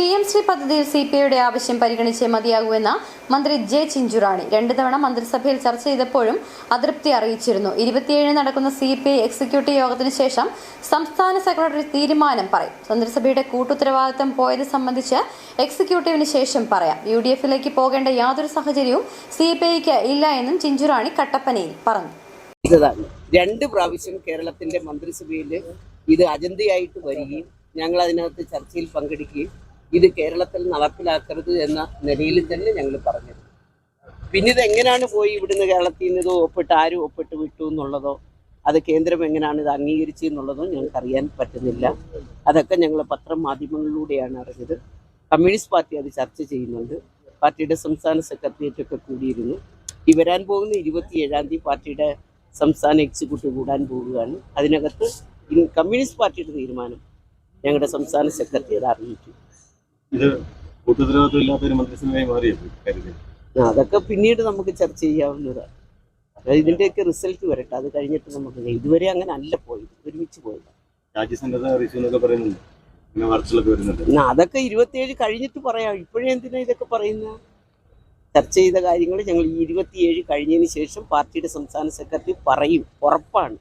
P M Shri പദ്ധതിയിൽ C P ഐയുടെ ആവശ്യം പരിഗണിച്ചേ മതിയാകൂവെന്ന് മന്ത്രി ജെ ചിഞ്ചുറാണി. രണ്ടു തവണ മന്ത്രിസഭയിൽ ചർച്ച ചെയ്തപ്പോഴും അതൃപ്തി അറിയിച്ചിരുന്നു. ഇരുപത്തിയേഴിന് നടക്കുന്ന സി പി ഐ എക്സിക്യൂട്ടീവ് യോഗത്തിന് ശേഷം സംസ്ഥാന സെക്രട്ടറി തീരുമാനം പറയും. മന്ത്രിസഭയുടെ കൂട്ടുത്തരവാദിത്തം പോയത് സംബന്ധിച്ച് എക്സിക്യൂട്ടീവിന് ശേഷം പറയാം. യു ഡി എഫിലേക്ക് പോകേണ്ട യാതൊരു സാഹചര്യവും സി പി ഐക്ക് ഇല്ല എന്നും ചിഞ്ചുറാണി കട്ടപ്പനയിൽ പറഞ്ഞു. രണ്ട് പ്രാവശ്യം കേരളത്തിന്റെ മന്ത്രിസഭയിൽ ഇത് അജന്തയായിട്ട് വരികയും ഞങ്ങൾ അതിനകത്ത് ചർച്ചയിൽ പങ്കെടുക്കുകയും ഇത് കേരളത്തിൽ നടപ്പിലാക്കരുത് എന്ന നിലയിൽ തന്നെ ഞങ്ങൾ പറഞ്ഞത് പിന്നെ ഇത് എങ്ങനെയാണ് പോയി ഇവിടുന്ന് കേരളത്തിൽ നിന്ന് ഇത് ഒപ്പിട്ട് ആര് ഒപ്പിട്ട് വിട്ടു എന്നുള്ളതോ അത് കേന്ദ്രം എങ്ങനെയാണ് ഇത് അംഗീകരിച്ചു എന്നുള്ളതോ ഞങ്ങൾക്ക് അറിയാൻ പറ്റുന്നില്ല. അതൊക്കെ ഞങ്ങൾ പത്രമാധ്യമങ്ങളിലൂടെയാണ് അറിഞ്ഞത്. കമ്മ്യൂണിസ്റ്റ് പാർട്ടി അത് ചർച്ച ചെയ്യുന്നുണ്ട്. പാർട്ടിയുടെ സംസ്ഥാന സെക്രട്ടേറിയറ്റ് ഒക്കെ കൂടിയിരുന്നു. ഈ വരാൻ പോകുന്ന ഇരുപത്തിയേഴാം തീയതി പാർട്ടിയുടെ സംസ്ഥാന എക്സിക്യൂട്ടീവ് കൂടാൻ പോവുകയാണ് അതിനകത്ത് കമ്മ്യൂണിസ്റ്റ് പാർട്ടിയുടെ തീരുമാനം ഞങ്ങളുടെ സംസ്ഥാന സെക്രട്ടറി അത് അറിയിച്ചു. ഇത് കൂട്ടുത്തരവാദിത്വം ഇല്ലാത്തൊരു മന്ത്രിസഭയായി മാറിയത് കരുതി അതൊക്കെ പിന്നീട് നമുക്ക് ചർച്ച ചെയ്യാവുന്നതാണ്. ഇതിന്റെയൊക്കെ റിസൾട്ട് വരട്ടെ അത് കഴിഞ്ഞിട്ട് നമുക്ക്. ഇതുവരെ അങ്ങനെ അല്ല പോയത് ഒരുമിച്ച് പോയത്. രാജ്യസന്നദ്ധ പറയുന്നുണ്ട്. പിന്നെ വരുന്നുണ്ട്. അതൊക്കെ ഇരുപത്തിയേഴ് കഴിഞ്ഞിട്ട് പറയാം. ഇപ്പോഴേ എന്തിനാ ഇതൊക്കെ പറയുന്ന? ചർച്ച ചെയ്ത കാര്യങ്ങൾ ഞങ്ങൾ ഈ ഇരുപത്തിയേഴ് കഴിഞ്ഞതിന് ശേഷം പാർട്ടിയുടെ സംസ്ഥാന സെക്രട്ടറി പറയും ഉറപ്പാണ്.